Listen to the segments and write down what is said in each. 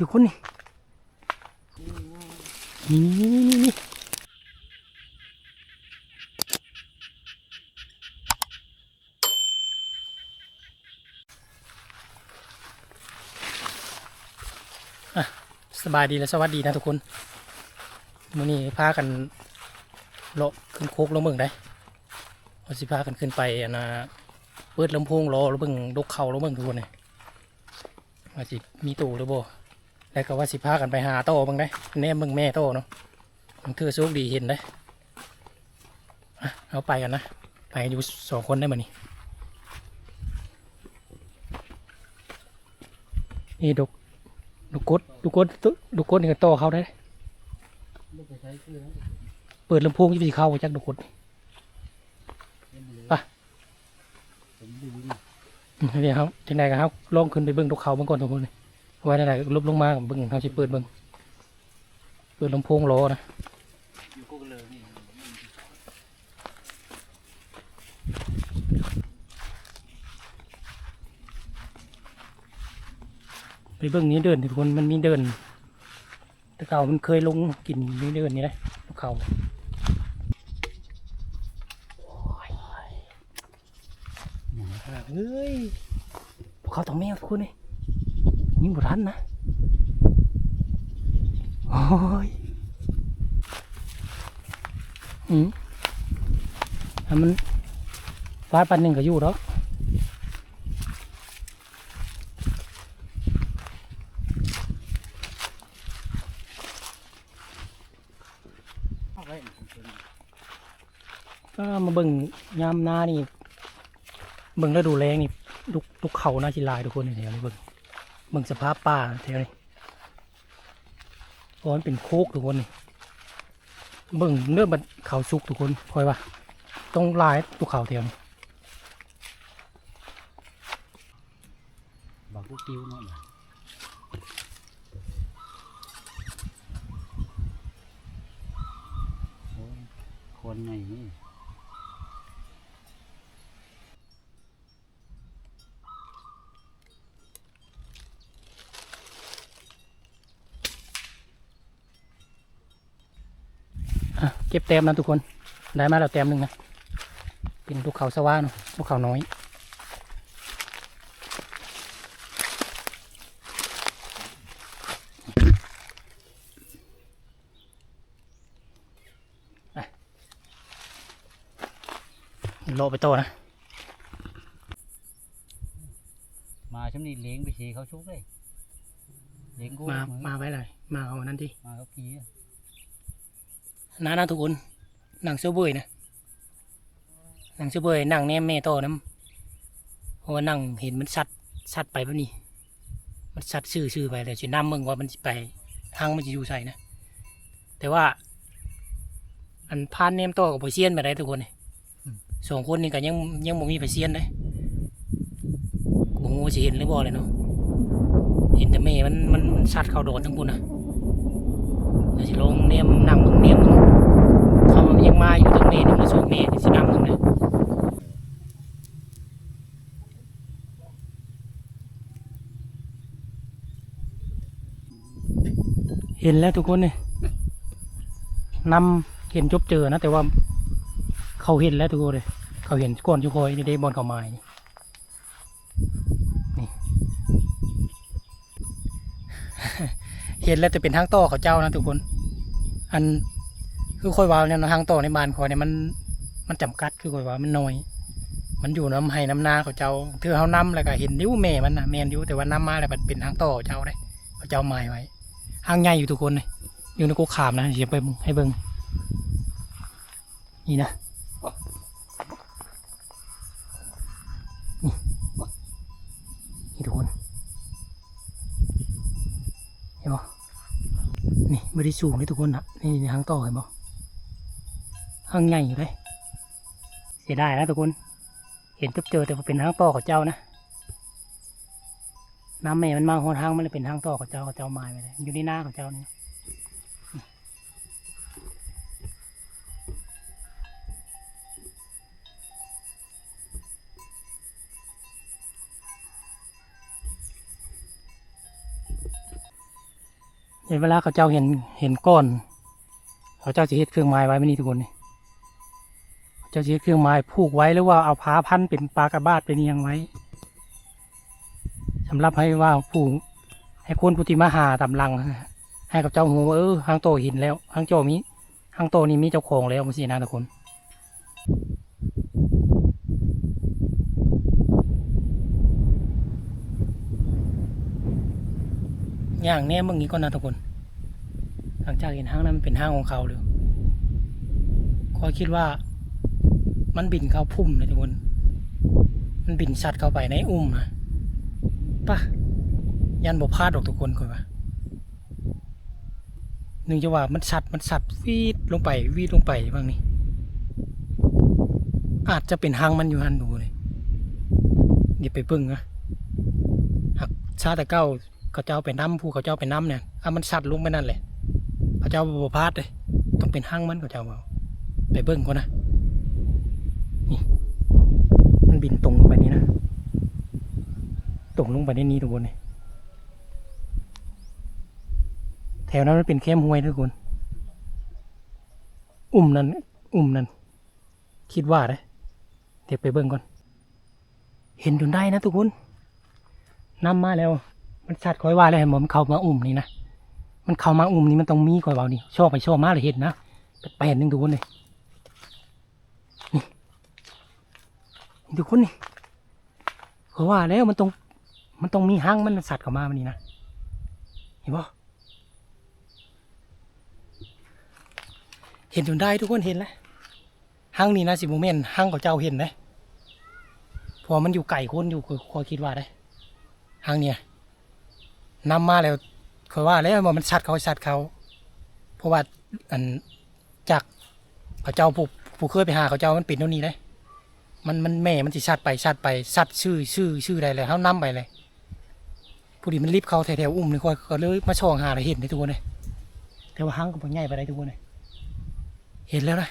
ทุกคนนี่นี่นี่นี่นี่นี่อะสบายดีและสวัสดีนะทุกคนมื้อนี้พากันเลาะขึ้นโคกลงเมืองได้ว่าสิพากันขึ้นไปอันนะเปิดลำโพงรอล้วเบิ่งดกเขาล้วเบิ่งทุกคนนี่ว่าสิมีตู้หรือบ่ แล้วก็ว่าสิพากันไปหาโต้บ้างได้แน่มึงแม่โต้เนาะมันเธอโชคดีเห็นได้เอาไปกันนะ ไปอยู่สองคนได้มานี่นี่ดุกดกกดดกกดดกกดนี่ก็โตเขาได้ เปิดลำโพงยี่สิเข้าจากดกกดไปอืมเดี๋ยวครับจังใดกันครับลองขึ้นไปเบิ้องดกเขาเบื้องก่อนทุกคนเลย ไว้นั่นแหละลบลงมาเบิ่งเขาสิเปิดเบิ่งเปิดลำโพงรอนะไปเบิ่งนี้เดินทุกคนมันมีเดินต่เก่ามันเคยลงกินนี่เดินนี่เลยลูกเขาโอ้ยเฮ้ยเขาต้องแมวทุกคนนี่ยิ งบุทันนะ โอ้ยอืมถ้ามันฟ้าปันหนึ่งก็อยู่แล้วก็มาเบิ่งยามหน้านี่ เบิ่งแล้วดูแรงนี่ทุกทุกเขาน่าจิลายทุกคนในแถวนี้เบิ่ง เบิ่งสภาพป่าแถวนี้เพราะมันเป็นโคกทุกคนนี่เบิ่งเนื้อมันเขาสุกทุกคนคอยว่าต้องลายตุกเขาเทียมบักกูกิ้วเนาะบ่อยคนไงนี่อ่ เก็บแต้มนะทุกคน ได้มาแล้วแต้มหนึ่งนะ เป็นตุกเขาสว่านเนอะตุกเขาน้อย โลไปโตนะ มาช่วนี้เลี้ยงไปสีเขาชุกเลย เลี้ยงกูมามือมาไว้เลย มาเอาอันนั้นที่มาเขาขี้อะ น้านะทุกคนหนังเสื้อเบยนะหนังเสื้อเบยหนังแนมแม่โตน้ำเพราะว่าหนังเห็นมันชัดชัดไปแบบนี้ มันชัดซื่อซื่อไปเลยสิน้ำมึงว่ามันไปทางมันจะอยู่ใส่นะ แต่ว่า อันพานเนมโตกับไปเซียนไปได้ทุกคนนี่สองคนนี่ก็ยังยังบ่มีไปเซียนเลยบ่งูสิเห็นหรือบ่เลยเนาะเห็นแต่แม่มันมันมันชัดเข้าโดดทั้งปุ่นนะเดี๋ยวสิลงเนมนำมึงเนมมึงเขามัน ยังมาอยู่ตรงนี้นี่มาส่งแม่นี่สินำมึงเลยเห็นแล้วทุกคนเนี่ยนำเห็นจบเจอนะ แต่ว่าเขาเห็นแล้วทุกคนเลยเขาเห็นก่อนจุกคอยนี่ได้บอลเขาไม้นี่เห็นแล้วแต่เป็นทางต่อเขาเจ้านะทุกคน อัน คือคอยว่าเนี่ยทางต่อในบ้านคอยเนี่ยมันมันจำกัดคือคอยว่ามันน้อย มันอยู่น้ำให้น้ำนาเขาเจ้าเธอเขานำแล้วก็เห็นนิ้วแม่มันนะแมนอยู่แต่ว่าน้ำมาแล้วมันเป็นทางต่อเขาเจ้าเลยเขาเจ้าไม้ไว้ทางใหญ่อยู่ทุกคนเลยอยู่ในกุขามนะเดี๋ยวไปให้เบิ่งนี่นะนี่ทุกคนเห็นบ่นี่ไม่ได้สูงเลยทุกคนนะนี่ในหางต่อเห็นบ่ หางใหญ่อยู่เลย เสียดายนะทุกคน เห็นจบเจอแต่ว่าเป็นหางต่อของเจ้านะ น้ำแม่มันมาหนทางมันเลยเป็นหางต่อของเจ้าของเจ้าไม้ไปเลยอยู่ในหน้าของเจ้านี่ในเวลาเขาเจ้าเห็นเห็นก้อน เขาเจ้าจะเฮ็ดเครื่องไม้ไว้ไม่นี่ทุกคนนี่ จ้าจะเฮ็ดเครื่องไม้ผูกไว้หรือว่าเอาผ้าพันเป็นปลากระบาดเป็นยังไว้สำหรับให้ว่าผู้ให้คนผู้ที่มาหาตำลัง ให้กับเจ้าหูว่าเออห้างโตห็นแล้วห้างโจมีห้างโตนี่มีเจ้าของแล้วมันสินะทุกคนอย่างแน่เมื่อกี้ก็นะทุกคน หลังจากเห็นห้างนั้นมันเป็นห้างของเขาเลยคอยคิดว่า มันบินเข้าพุ่มเลยทุกคน มันบินสัตว์เข้าไปในอุ้มนะปะยันบ่พลาดหรอกทุกคนคอยว่าหนึ่งจะว่ามันสัตว์มันสัตว์วีดลงไปวีดลงไปบ้างนี่อาจจะเป็นหางมันอยู่หันดูเลยเดี๋ยวไปเบิ่งนะหักชาติเก้าเขาเจ้าไปน้ำผู้เขาเจ้าไปน้ำเนี่ยอะมันสัตว์ลงไปนั่นแหละเขาเจ้าบ่พลาดเลยต้องเป็นห้างมันเขาเจ้าเอาไปเบิ้งก่อนนะ นี่ มันบินตรงลงไปนี่นะ ตรงลงไปในนี้ทุกคนนี่แถวนั้นมันเป็นแคมห้วยทุกคน อุ่มนั้น อุ่มนั้น คิดว่าเลยเดี๋ยวไปเบิ้งก่อน เห็นจนได้นะทุกคนน้ำมาแล้ว มันชัดคอยว่าเลยให้หมอมันเข้ามาอุ่มนี่นะ มันเข้ามาอุ่มนี่มันต้องมีคอยเบานี่ชอบไปชอบมาเลยเห็นนะแปดหนึ่งทุกคนเลย ทุกคนนี่คอยว่าแล้วมันต้องมันต้องมีห้างมันสัตว์เข้ามามันนี่นะเห็นปะเห็นจนได้ทุกคนเห็นแล้วห้างนี่นะสิบโมเมนห้างของเจ้าเห็นเลยเพอมันอยู่ไก่คนอยู่คอยคิดว่าได้ห้างเนี่ยนำมาแล้วคอยว่าแล้วมันชัดเขาชัดเขาเพราะว่าอันจากเขาเจ้าผู้ผู้เคยไปหาเขาเจ้ามันปิดโน่นนี่เลย มันมันแม่มันสิชัดไปชัดไปชัดชื่อชื่อชื่อใดเลยเขานำไปเลยผู้ดีมันรีบเขาแถวๆอุ้มเลยคอยก็เลยมาช่องหาเลยเห็นในทุกคนเลยแต่ว่าหางก็บ่ใหญ่ไปได้ทุกคนเลยเห็นแล้วนะ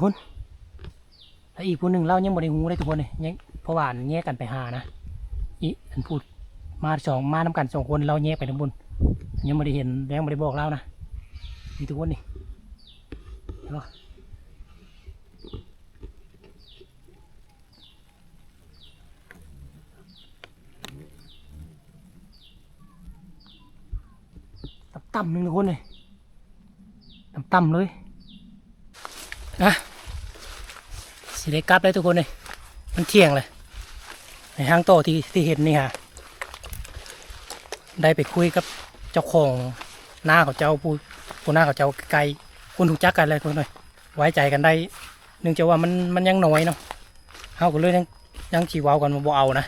คนแล้วอีกผู้หนึ่งเล่ายังบ่ได้หูเลยทุกคนเลยยังเพราะว่าอันแยกกันไปหานะอีอันพูดมาสองมาทำกันสองคนเราแยกไปทั้งบนยังไม่ได้เห็นยังไม่ได้บอกเรานะมีทุกคนนี่เห็นปะ ต่ำๆหนึ่งทุกคนเลยต่ำๆเลยนะสิได้กลับเลยทุกคนเลยมันเที่ยงเลย ในห้างโตที่ที่เห็นนี่ฮะได้ไปคุยกับเจ้าของหน้าเขาเจ้าผู้ผู้หน้าเขาเจ้าไกลคุณถูกจักกันเลยคนหน่อยไว้ใจกันได้เนื่องจากว่ามันมันยังน้อยเนาะเฮาก็เลยยังยังขี่ว้ากันมาบ่เอานะ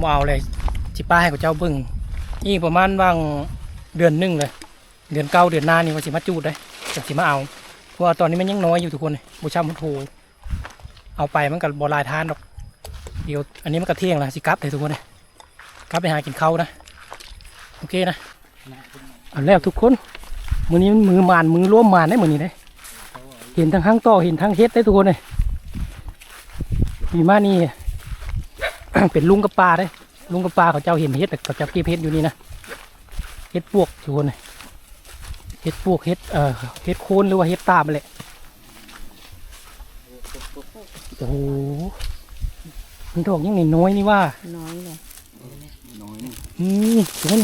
บ่เอาเลยจิป้าให้เขาเจ้าบิ่งอีกประมาณบาง เดือนหนึงเลย เดือนเก้าเดือนหน้านี่ว่าสิมาจูดเลยจะสิมาเอา เพราะว่าตอนนี้มันยังน้อยอยู่ทุกคนเลยบูชาพุทโธเอาไปมันก็บ่หลายทานหรอก เดี๋ยวอันนี้มันก็เที่ยงแล้วสิกลับเลยทุกคนเลยกลับไปหากินข้าวนะ โอเคนะเอาแล้วทุกคนมือนี้มือมานมือร่วมมานได้มือนี้เลยเห็นทั้งห้างต่อเห็นทั้งเฮ็ดได้ทุกคนเลยมีมานี่เป็นลุงกับปลาได้ลุงกับปลาเขาเจ้าเห็นเฮ็ดแต่เขาเจ้าเก็บเฮ็ดอยู่นี่นะ เฮ็ดปวกทุกคนเลยเฮ็ดปวกเฮ็ดเอ่อเฮ็ดโคนหรือว่าเฮ็ดตามแหละโอ้โหมันดอกยังน้อยๆนี่ว่า น้อยเลยน้อยนี่อืมทุกคน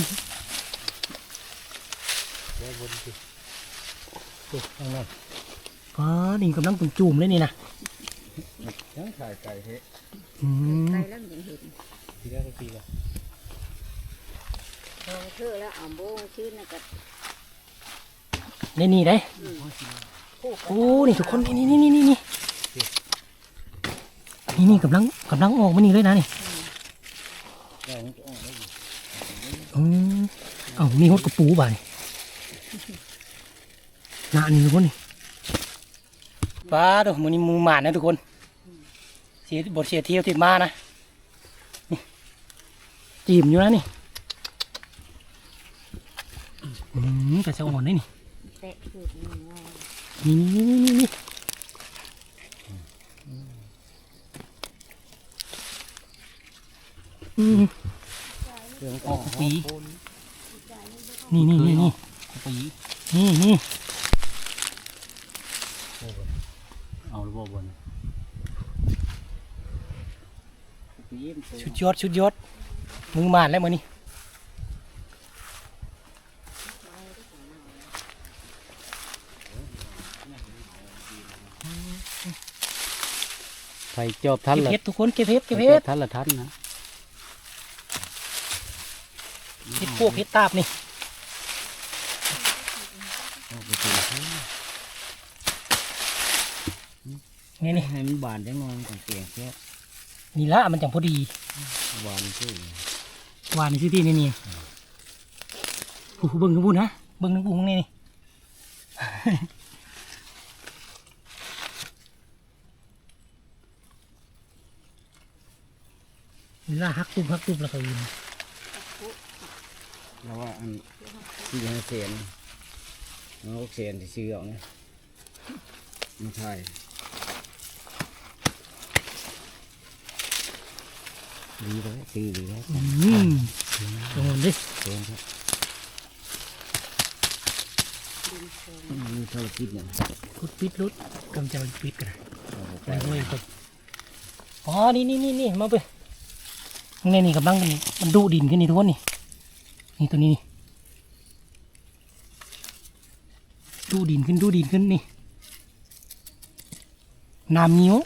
แล้วบนสิโอ้ยเอาหน่อยฟ้าดินกำลังเป็นจุ่มเลยนี่นะยังถ่ายไก่เฮ้อืมไปแล้วยังเห็นทีแรกก็ปีละ พอเธอแล้วเอาโบงชื่นนะกับในนี่ได้ผู้โอ้นี่ทุกคนนี่นี่นี่นี่นี่นี่นี่กำลังกำลังออกมานี่เลยนะนี่ได้มันจะออกได้อยู่อืมเอ้ามีฮดกระปูบ่านี่หนานี่ทุกคนนี่ป้าดูมันนี่มือหมาดนะทุกคนเสียบทเสียเที่ยวติดมานะนี่จีมอยู่นะนี่อื มแต่จะอ่อนได้นี่แตะคือหนึ่งว่านี่นี่นี่นี่นี่อืมเรื่องออกปีนี่นี่นี่นี่ปีนี่นี่เอาหรือบ่บนชุดยอดชุดยอดมือมานแล้วมือนี่ ไปจอบทันเก็บละเพชรทุกคนเก็บเพชรเก็บเพจอชบรทันละทันนะเพชรพวกเพชรตาบนี่โอ้ไปกินเฮ้ยนี่นี่ให้มันบานจังหน่อยมันต้องเกงแค่นี่ละมันจังพอดีบานซื่อหวานในซิตี้นี่นี่ผู้เบิ้งทั้งพูดนะเบิ้งทั้งพูดนี่ นี่นี่ละฮักตุบฮักตุบแล้วก็ยินแล้วว่าอันที่ยังเสียนน้องเสียนที่ซื้อเอาเนี่ยมาถ่ายดีเลยซื้อดีเลยอืมตรงนั้นดิเสียนครับมีธุรกิจเนี่ยพุดปิดรุดกำจะไปปิดกันเอาไปไปด้วยครับอ๋อนี่นี่นี่นี่มาไป นี่นี่กำลังมันมันดูดินขึ้นนี่ทุกคนนี่นี่ตัวนี้นี่ดูดินขึ้นดูดินขึ้นนี่น้ำนิ้ว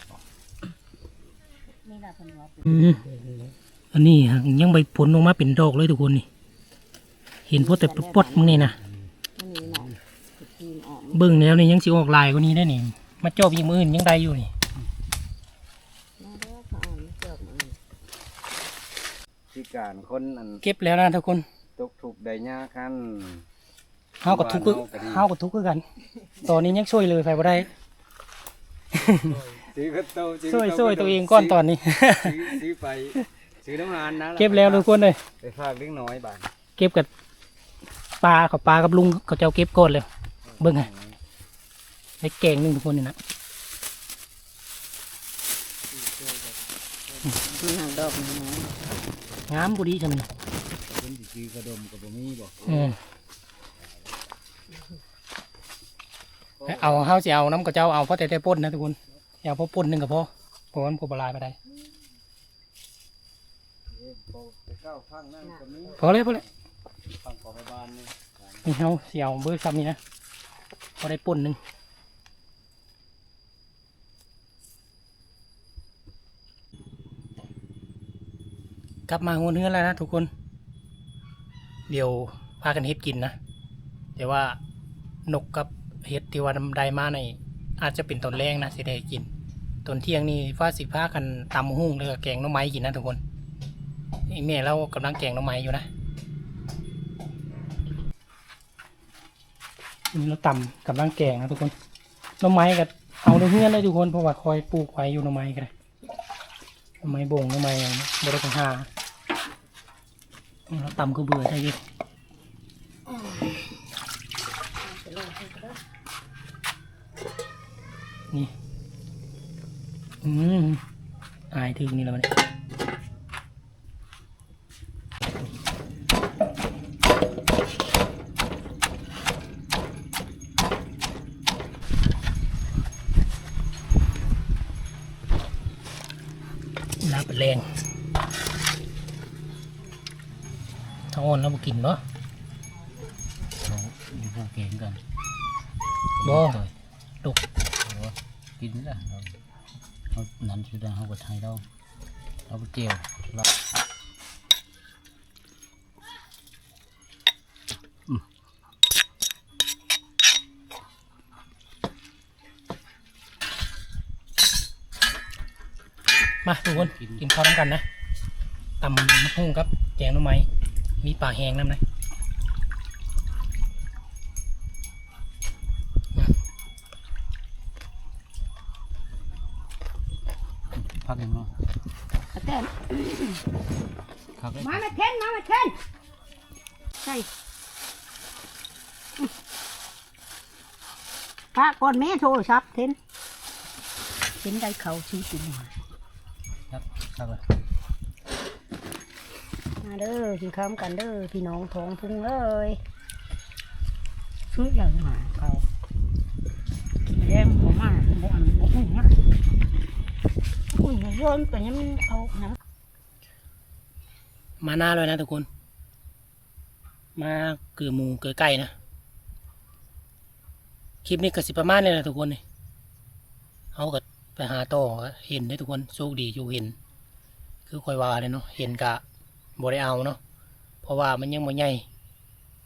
อันนี้ยังใบผลออกมาเป็นดอกเลยทุกคนนี่ เห็นพวกแต่ปดมึงนี่นะอันนี้น่ะคือกินออกเบิ่งแล้วนี่ยังสิออกลายกว่านี้ได้นี่มาจอบยิงมืออื่นยังได้อยู่นี่ มาเด้อเขาเอามาเจิบมัน พิ การคนอันเก็บแล้วนะทุกคนตกถูกได้ยากขั้นเฮากับทุกข์คือบ้านเฮาก็ดีเฮากับทุกข์คือกัน ตอนนี้ยังช่วยเลยไฟบ่ได้ซื้อกระโตช่วยช่วยตัวเองก่อนตอนนี้ซื้อซื้อไปซื้อน้ำหานนะเก็บแล้วทุกคนเลยไปฝากเล็กน้อยบาทเก็บกับปลากับปลากับลุงเขาจะเอาเก็บก่อนเลยเบิ่งไงไอ้แกงหนึงทุกคนนี่นะมีหางดอกน้อย งามบุดีจังเลยคนที่ซื้อกระดมกับบะมี่บอกอืมเอาเฮาสิเอาน้ำกับเจ้าเอาเพราะแต่แต่ป่นนะทุกคนอย่าเอาเพราะป่นหนึ่งกับพอเพราะมันผูบลายไปได้ไปเก้าฟังนั่นกับมี่พอเลยพอเลยฟังของพยาบาลนี่นี่เฮาสิเอาเบอร์ซ้ำนี่นะพอได้ป่นหนึ่ง กลับมาหัวเนื้อแล้วนะทุกคน เดี๋ยวพากันเฮ็ดกินนะ แต่ว่านกกับเห็ดที่ว่านำได้มาในอาจจะเป็นตอนแรงนะสิได้กินตอนเที่ยงนี่ฟ้าสิพากันตำหุ่งแล้วก็แกงน้ำไม้กินนะทุกคนนี่แม่เรากำลังแกงน้ำไม้อยู่นะนี่เราตำกำลังแกงนะทุกคนน้ำไม้ก็เอาในเฮือเลยทุกคนเพราะว่าคอยปลูกไว้อยู่น้ำไม้กัน ไม้บ่งหน้ำไม้บริษัทหานี่เราตำก็เบื่อใช่ไหมนี่ อืมอายถึงนี่แล้วมันยลาบเป็นแรงถ้าอ่อนแล้วมา กินเนาะเขาอยู่พวกเก่งกันบ่ตกกินนี่แหละเราเขานั้นสุดาเขาก็ไทยเราเราไปเจียวเรามาทุกคนกินข้าวน้ำกันนะตำมะฮุ่งครับ แกงหน้ำไม้ มีปลาแห้งน้ำนะพักหนึ่งเนาะเอาแต่พักเลยมามาเทนมามาเทนใช่พระก่อนแม่โทรศัพท์เทนเทนได้เขาชี้ติมาพักพักเลยมา เด้อกินข้าวกันเด้อพี่น้องท้องพุ่งเอ้ยซื้ออย่างหาเขาแย่บ่มาบ่อันบ่อุ่นนะอุ่นโยนไปยังเขานะมาหน้าเลยนะทุกคน มาเกือหมูเกือไก่นะ คลิปนี้ก็สิประมาณนี้แหละทุกคนนี่เอาก็ไปหาต่อก็เห็นได้ทุกคนโชคดีอยู่เห็น คือคอยว่าเลยเนาะเห็นกะ บ่ได้เอาเนาะเพราะว่ามันยังบ่ใหญ่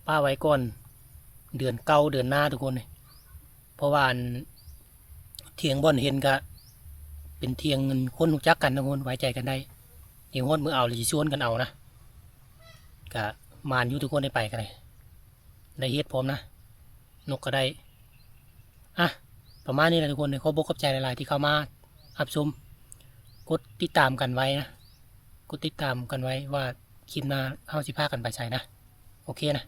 ป้าไว้ก่อนเดือนเก้าเดือนหน้าทุกคนนี่เพราะว่าเทียงบ่อนเห็นกะเป็นเทียงเงินคนรู้จักกันทุกคนไว้ใจกันได้เทียงฮอดมือเอาหรือชวนกันเอานะกะมานอยู่ทุกคนได้ไปกันเลยได้เฮ็ดพร้อมนะ นกก็ได้อะประมาณนี้แหละทุกคนเลยขอบอกขอบใจหลาย ๆ ที่เข้ามาอับชมกดติดตามกันไว้นะ กดติดตามกันไว้ว่าคลิปหน้าเฮาสิพากันไปใช้นะ โอเคนะ